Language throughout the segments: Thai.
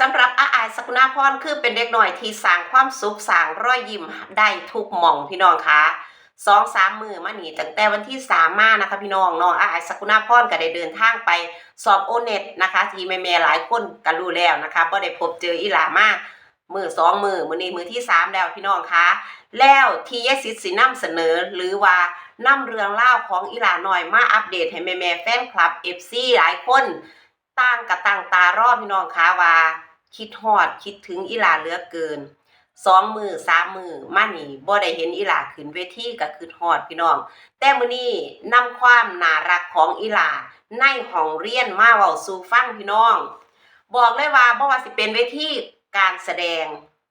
สำหรับอาอายสกุณาพรคือเป็นเด็กหน่อยที่สร้างความสุขสร้างรอยยิ้มได้ทุกหม่องพี่น้องคะสองสามมือมาหนีตั้งแต่วันที่สามมานะคะพี่น้องน้องอาอายสกุณาพรก็ได้เดินทางไปสอบโอเน็ตนะคะ ที่แม่ๆหลายคนก็รู้แล้วนะคะบ่ได้พบเจออีหลามามือสองมือมือนี้มือที่สามแล้วพี่น้องคะแล้วที่ยายสิทธิ์สินำเสนอหรือว่านำเรื่องเล่าของอีหลาหน่อยมาอัปเดตให้แม่ๆแฟนคลับ FC หลายคนต่างกับต่างตารอบพี่น้องคะว่า คิดฮอดคิดถึงอีหลาเหลือเกินสองมือสามมือมานี่บ่ได้เห็นอีหลาขึ้นเวทีก็คือฮอดพี่น้อง แต่มื้อนี้นำความน่ารักของอีหลาในห้องเรียนมาเว้าสู่ฟังพี่น้อง บอกเลยว่าบ่ว่าสิเป็นเวทีการแสดง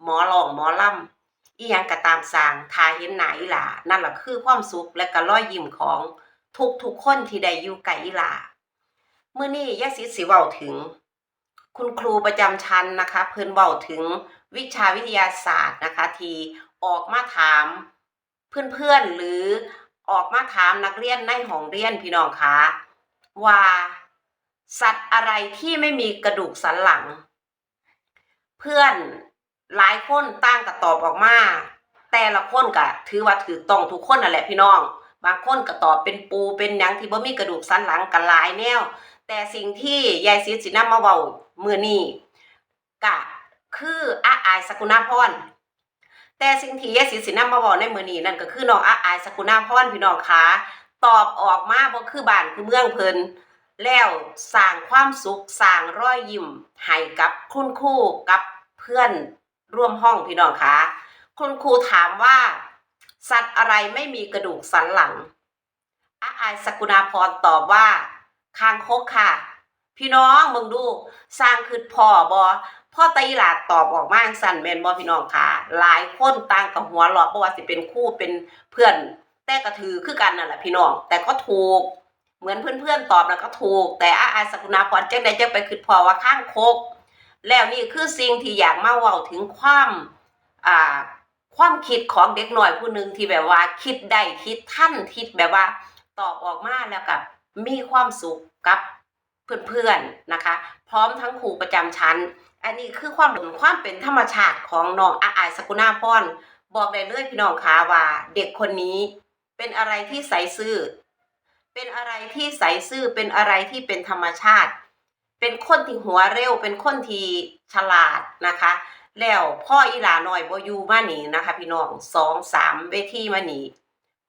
หมอร้องหมอลำอีหยังก็ตามสร้างถ้าเห็นหน้าอีหลานั่นล่ะคือความสุขและก็รอยยิ้มของทุกๆคนที่ได้อยู่ใกล้อีหลามื่อนี้ยายศิสิเว้าถึง คุณครูประจำชั้นนะคะ เพิ่นเว้าถึงวิชาวิทยาศาสตร์นะคะทีออกมาถามเพื่อนๆหรือออกมาถามนักเรียนในห้องเรียนพี่น้องคะว่าสัตว์อะไรที่ไม่มีกระดูกสันหลัง เพื่อนหลายคนตั้งกระตอบออกมา แต่ละคนก็ถือว่าถือต้องทุกคนนั่นแหละพี่น้อง บางคนก็ตอบเป็นปูเป็นหยังที่บ่มีกระดูกสันหลังกันหลายแนว แต่สิ่งที่ยายศิษย์สินำมาเว้า มื้อนี้ก็คืออาอายสกุณาพรแต่สิ่งที่ยศิษย์สินำมาเว้าในมื้อนี้นั่นก็คือน้องอาอายสกุณาพรพี่น้องคะตอบออกมาบ่คือบ้านคือเมืองเพิ่นแล้วสร้างความสุขสร้างรอยยิ้มให้กับคุณครูกับเพื่อนร่วมห้องพี่น้องคะคุณครูถามว่า สัตว์อะไรไม่มีกระดูกสันหลังอาอายสกุณาพรตอบว่าคางคกค่ะ พี่น้องมึงดูสร้างคือพ่อบอพ่อตาหลาตอบออกมาสั่นแมนบอพี่น้องค่ะ หลายคนต่างกับหัวหล่อเพราะว่าสิเป็นคู่เป็นเพื่อนแต่ก็ถือคือกันนั่นแหละพี่น้อง แต่ก็ถูกเหมือนเพื่อนๆตอบแล้วก็ถูก แต่อาอาสกุณาพรแจังใดจังไปคือพอว่าข้างคก แล้วนี่คือสิ่งที่อยากมาเว้าถึงความอ่าความคิดของเด็กหน่อยผู้หนึ่งที่แบบว่า คิดได้คิดท่านคิดแบบว่า ตอบออกมาแล้วกับมีความสุขกับ เพื่อนๆนะคะ พร้อมทั้งครูประจำชั้น อันนี้คือความหลงความเป็นธรรมชาติของน้องอาอายสกุณาพรบอกได้เลยพี่น้องคะว่าเด็กคนนี้เป็นอะไรที่ใสซื่อ เป็นอะไรที่ใสซื่อเป็นอะไรที่เป็นธรรมชาติ เป็นคนที่หัวเร็ว เป็นคนที่ฉลาดนะคะ แล้วพ่ออีหลาหน้อยบอยู่มาหนีนะคะ พี่น้องสองสามเวทีมาหนี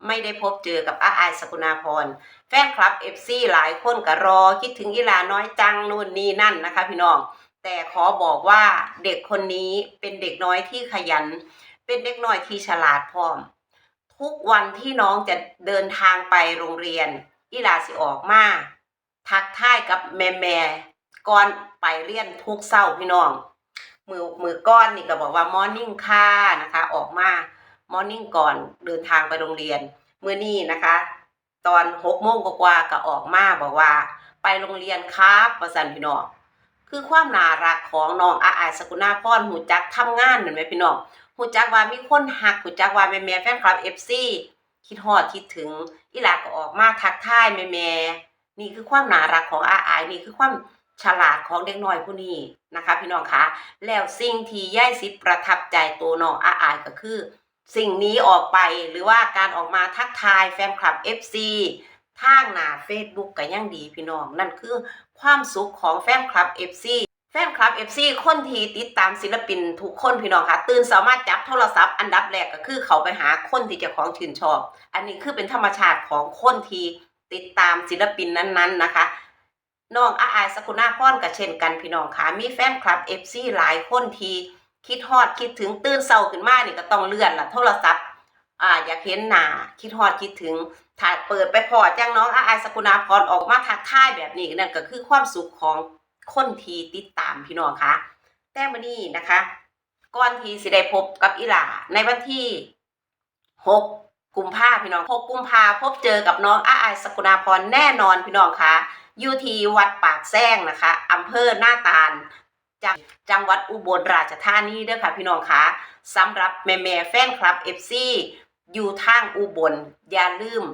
ไม่ได้พบเจอกับอาอายสกุณาพร แฟนคลับ FC หลายคนก็รอคิดถึงอีลาน้อยจังนู่นนี่นั่นนะคะ พี่น้อง แต่ขอบอกว่าเด็กคนนี้เป็นเด็กน้อยที่ขยัน เป็นเด็กน้อยที่ฉลาดพร้อม ทุกวันที่น้องจะเดินทางไปโรงเรียนอีลาสิออกมาทักทายกับแม่แม่ๆก่อนไปเรียนทุกเช้าพี่น้องมือมือก้อนนี่ก็บอกว่ามอร์นิ่งค่ะนะคะ ออกมา มอร์นิ่งก่อนเดินทางไปโรงเรียนเมื่อนี้นะคะ ตอนหกโมงกว่าก็ออกมาบอกว่า ไปโรงเรียนครับประสันพี่น้องคือความน่ารักของน้องอาอายสกุณาพรหูจักทำงานเหมือนไหมพี่น้องหูจักว่ามีคนหักหูจักว่าแม่แม่แฟนคลับเอฟซีคิดฮอดคิดถึงอีหลาก็ออกมาทักทายแม่แม่นี่คือความน่ารักของอาอายนี่คือความฉลาดของเด็กน้อยผู้นี้นะคะ พี่น้องคะแล้วสิ่งที่ย่ายสิประทับใจตัวน้องอาอายก็คือ สิ่งนี้ออกไปหรือว่าการออกมาทักทายแฟนคลับ FC ทางหน้า Facebook ก็ยังดีพี่น้อง นั่นคือความสุขของแฟนคลับ FC แฟนคลับ FC คนที่ติดตามศิลปินทุกคนพี่น้องค่ะตื่นสามารถจับโทรศัพท์อันดับแรกก็คือเขาไปหาคนที่จะของชื่นชอบ อันนี้คือเป็นธรรมชาติของคนที่ติดตามศิลปินนั้นๆนะคะน้องอาอายสกุณาพรก็เช่นกันพี่น้องค่ะมีแฟนคลับ FC หลายคนที่ คิดฮอดคิดถึงตื่นเศร้าขึ้นมาเนี่ยก็ต้องเลื่อนละโทรศัพท์อ่าอยากเห็นหน้าคิดฮอดคิดถึงถ้าเปิดไปพอจังน้องอาอายสกุณาพรออกมาทักทายแบบนี้นั่นก็คือความสุขของคนที่ติดตามพี่น้องค่ะแต่มื้อนี้นะคะก่อนทีสิได้พบกับอีหลาในวันที่6กุมภาพี่น้อง6กุมภาพบเจอกับน้องอาอายสกุณาพรแน่นอนพี่น้องค่ะอยู่ที่วัดปากแซงนะคะอำเภอหน้าตาล จังจังหวัดอุบลราชธานีเด้อค่ะพี่น้องคะสำหรับแม่แม่แฟนคลับ FC อยู่ทางอุบลอย่าลืม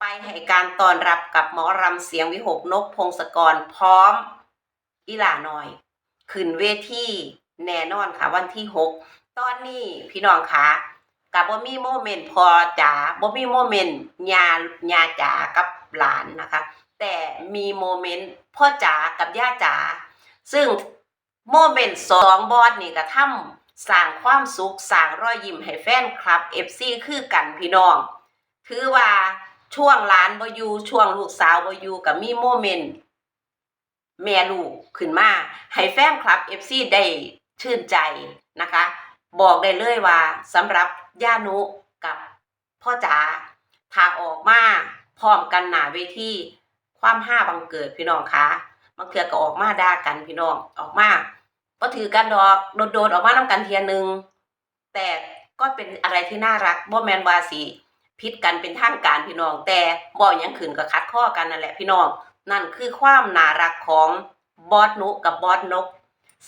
ไปให้การต้อนรับกับหมอรำเสียงวิหกนกพงศกรพร้อมอีหลาหน้อย ขึ้นเวทีแน่นอนค่ะวันที่หกตอนนี้พี่น้องคะกับบ่มีโมเมนต์พอจ๋าบ่มีโมเมนต์ยายาจ๋ากับหลานนะคะ แต่มีโมเมนต์พ่อจ๋ากับย่าจ๋าซึ่ง โมเมนต์สองบอสนี่ก็ทำสร้างความสุขสร้างรอยยิ้มให้แฟนคลับ FC คือกันพี่น้อง ถือว่าช่วงหลานบอยู่ช่วงลูกสาวบอยู่ก็มีโมเมนต์แม่ลูกขึ้นมา ให้แฟนคลับ FC ได้ชื่นใจนะคะ บอกได้เลยว่าสำหรับย่านุกับพ่อจ๋าถ้าออกมาพร้อมกันหนาเวทีความห้าบังเกิดพี่น้องคะบางเทือก็ออกมาด่ากันพี่น้องออกมา ก็ถือกันดอกโดดๆออกมานํกันเทียหนึง แต่ก็เป็นอะไรที่น่ารักบ่แมนวาสิพิษกันเป็นทางการพี่น้อง แต่บ่หยังขืนก็คัดข้อกันนั่นแหละพี่น้อง นั่นคือความน่ารักของบอสนุกับบอสนก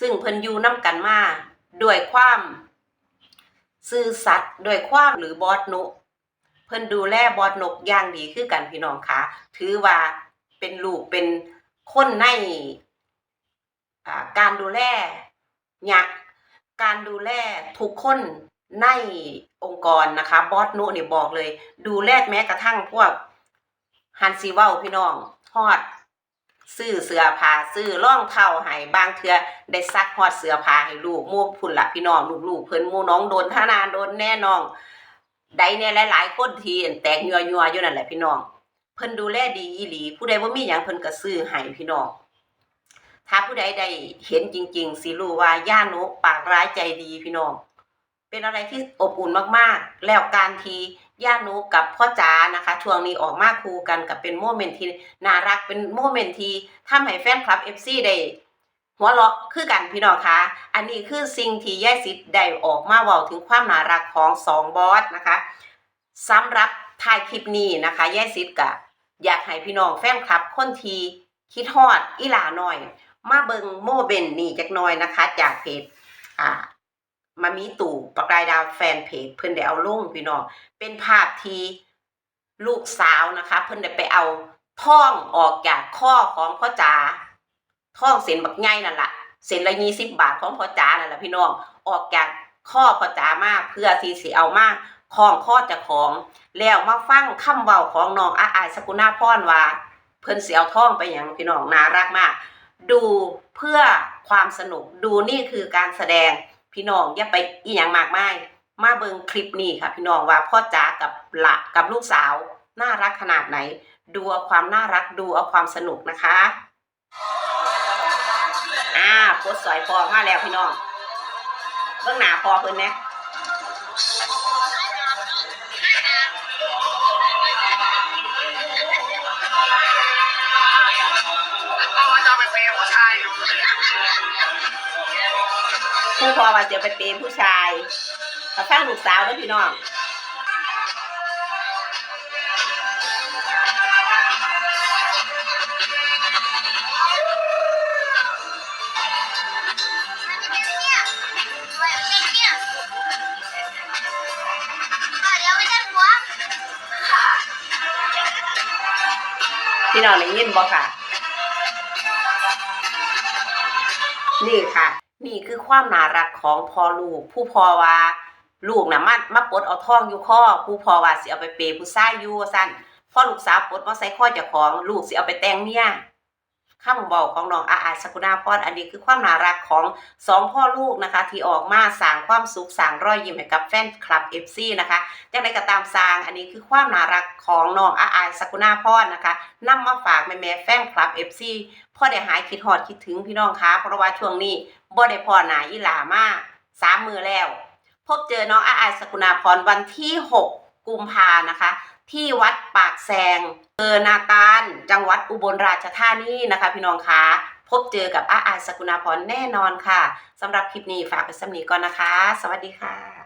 ซึ่งเพิ่นอยู่นํกันมาด้วยความซื่อสัตย์ด้วยความหรือบอสนุเพิ่นดูแลบอสนกอย่างดีคือกันพี่น้องคะถือว่าเป็นลูกเป็นคนในการดูแล เนี่ยการดูแลทุกคนในองค์กรนะคะบอสนุนี่บอกเลย ดูแลแม้กระทั่งพวกฮันซีเว้าพี่น้องฮอดซื้อเสือผ้าซื้อรองเท้าให้บางเทื่อได้ซักฮอดเสือผ้าให้ลูกมู่พุ่นละพี่น้องลูกๆเพิ่นมู่น้องโดนท่านานโดนแน่น้องใดเนี่ยหลายๆคนทีแตกยัวยัวๆอยู่นั่นแหละพี่น้องเพิ่นดูแลดีอีหลี ผู้ใดบ่ามีหยังเพิ่นก็ซื้อให้พี่น้อง ถ้าผู้ใดได้เห็นจริง ๆสิรู้ว่าย่านุปากร้ายใจดีพี่น้อง เป็นอะไรที่อบอุ่นมากๆ แล้วการทีย่านุกับพ่อจ๋านะคะ ช่วงนี้ออกมาคู่กันกับเป็นโมเมนต์ที่น่ารักเป็นโมเมนต์ที่ทำให้แฟนคลับ FC ได้หัวเราะคือกันพี่น้องคะอันนี้คือสิ่งที่ย่ายสิทธิ์ได้ออกมาเว้าถึงความน่ารักของสองบอสนะคะสำหรับท้ายคลิปนี้นะคะย่ายสิทธิ์ก็อยากให้พี่น้องแฟนคลับคนทีคิดฮอดอีหลาหน่อย มาเบิงโมเบนนี่จักน่อยนะคะ จากเพจอ่ามามีตู่ประกายดาวแฟนเพจเพิ่นได้เอาลงพี่น้องเป็นภาพที่ลูกสาวนะคะ เพิ่นได้ไปเอาท่องออกจากข้อของพ่อจ๋าท่องเส้นบักใหญ่นั่นล่ะเส้นละยี่สิบบาทของพ่อจ๋านั่นแหละพี่น้องออกจากข้อพ่อจ๋ามาเพื่อที่สิเอามาคล้องข้อจะของแล้วมาฟังคำเว้าของน้องอาอายสกุณาพรว่า เพิ่นสิเอาท่องไปหยังพี่น้องน่ารักมาก ดูเพื่อความสนุกดูนี่คือการแสดงพี่น้องอย่าไปอีหยังมากมายมาเบิงคลิปนี้ค่ะ พี่น้องว่าพ่อจ๋ากับละกับลูกสาวน่ารักขนาดไหน ดูเอาความน่ารักดูเอาความสนุกนะคะอ่าโพสต์สอยพอมาแล้วพี่น้องเบื้องหน้าพอเพิ่นนี่ย พอว่าจะไปเปย์ผู้ชายมาฟังลูกสาวเด้วพี่น้องพี่น้องได้ยินบ่ค่ะ นี่ค่ะ นี่คือความน่ารักของพ่อลูก ผู้พ่อว่าลูกน่ะมามาปลดเอาทองอยู่ข้อผู้พ่อว่าสิเอาไปเปย์ผู้ชายอยู่สั้นพ่อลูกสาวปลดมาใส่ข้อเจ้าของลูกสิเอาไปแต่งเมีย คำบอกของน้องอาอาสกุณาพรอันนี้คือความน่ารักของสองพ่อลูกนะคะ ที่ออกมาสร้างความสุขสร้างรอยยิ้มให้กับแฟนคลับ FC นะคะจังไดก็ตามสร้างอันนี้คือความน่ารักของน้องอาอาสกุณาพรนะคะนำมาฝากแม่ๆแฟนคลับ FC พ่อได้หายคิดฮอดคิดถึงพี่น้องคะเพราะว่าช่วงนี้บ่ได้พ่อหนาอีหลามาสามมือแล้ว พบเจอน้องอาอายสกุณาพรวันที่6กุ กุมภานะคะ ที่วัดปากแซงเออนาตาล จังหวัดอุบลราชธานีนะคะ พี่น้องคะพบเจอกับอาอาสกุณาพรแน่นอนค่ะสำหรับคลิปนี้ฝากไปสำนีก่อนนะคะ สวัสดีค่ะ